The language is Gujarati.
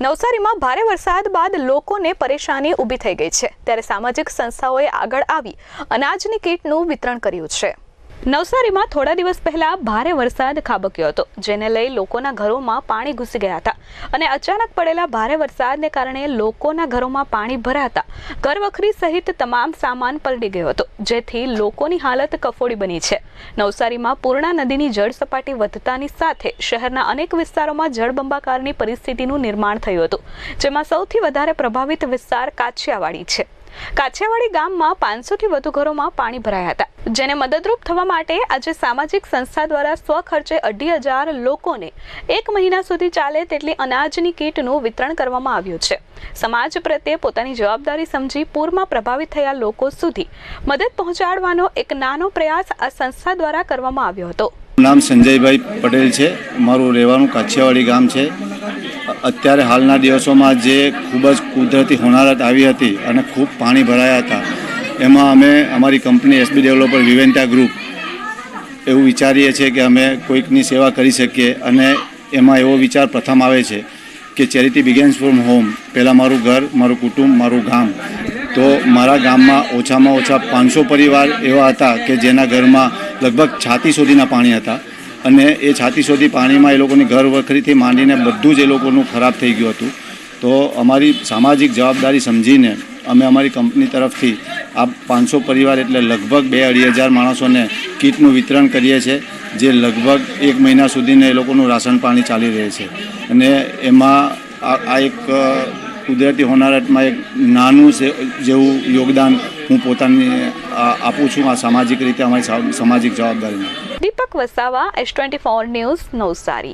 નવસારીમાં ભારે વરસાદ બાદ લોકોને પરેશાની ઊભી થઈ ગઈ છે. ત્યારે સામાજિક સંસ્થાઓએ આગળ આવી અનાજની કીટનું વિતરણ કર્યું છે. નવસારીમાં થોડા દિવસ પહેલા ભારે વરસાદ ખાબક્યો હતો, જેને લઈ લોકોના ઘરોમાં પાણી ઘૂસી ગયા હતા. અને અચાનક પડેલા ભારે વરસાદને કારણે લોકોના ઘરોમાં પાણી ભરાતા ઘરવખરી સહિત તમામ સામાન પલડી ગયો હતો, જેથી લોકોની હાલત કફોડી બની છે. નવસારીમાં પૂર્ણા નદીની જળ સપાટી વધતાની સાથે શહેરના અનેક વિસ્તારોમાં જળબંબાકારની પરિસ્થિતિનું નિર્માણ થયું હતું, જેમાં સૌથી વધારે પ્રભાવિત વિસ્તાર કાછિયાવાડી છે. કાછિયાવાડી ગામમાં પાંચસોથી વધુ ઘરોમાં પાણી ભરાયા હતા. જેને મદદરૂપ થવા માટે આજે સામાજિક સંસ્થા દ્વારા સ્વખર્ચે અઢી હજાર લોકોને એક મહિના સુધી ચાલે તેટલી અનાજની કીટનું વિતરણ કરવામાં આવ્યું છે. સમાજ પ્રત્યે પોતાની જવાબદારી સમજી પૂરમાં પ્રભાવિત થયા લોકો સુધી મદદ પહોંચાડવાનો એક નાનો પ્રયાસ આ સંસ્થા દ્વારા કરવામાં આવ્યો હતો. નામ સંજયભાઈ પટેલ છે. મારું રહેવાનું કાછિયાવાડી ગામ છે. અત્યારે હાલના દિવસોમાં જે ખૂબ જ કુદરતી હોનારત આવી હતી અને ખૂબ પાણી ભરાયા હતા, એમાં અમે અમારી company SB developer Viventa group એવું વિચારીએ છીએ કે અમે કોઈકની સેવા કરી શકીએ અને એમાં એવો વિચાર પ્રથમ આવે છે કે ચેરિટી બિગેન્સ ફ્રોમ હોમ, પહેલાં મારું ઘર, મારું કુટુંબ, મારું ગામ. તો મારા ગામમાં ઓછામાં ઓછા પાંચસો પરિવાર એવા હતા કે જેના ઘરમાં લગભગ છાતી સુધીના પાણી હતા. અને એ છાતી સુધી પાણીમાં એ લોકોની ઘર વખરીથી માંડીને બધું જ એ લોકોનું ખરાબ થઈ ગયું હતું. તો અમારી સામાજિક જવાબદારી સમજીને અમે અમારી કંપની તરફથી આ પાંચસો પરિવાર એટલે લગભગ બે અઢી હજાર માણસોને કીટનું વિતરણ કરીએ છીએ, જે લગભગ એક મહિના સુધીને એ લોકોનું રાશન પાણી ચાલી રહે છે. અને એમાં આ એક કુદરતી હોનારતમાં એક નાનું જેવું યોગદાન હું પોતાની આપું છું આ સામાજિક રીતે અમારી સામાજિક જવાબદારીમાં Deepak Vasava S twenty four news Navsari.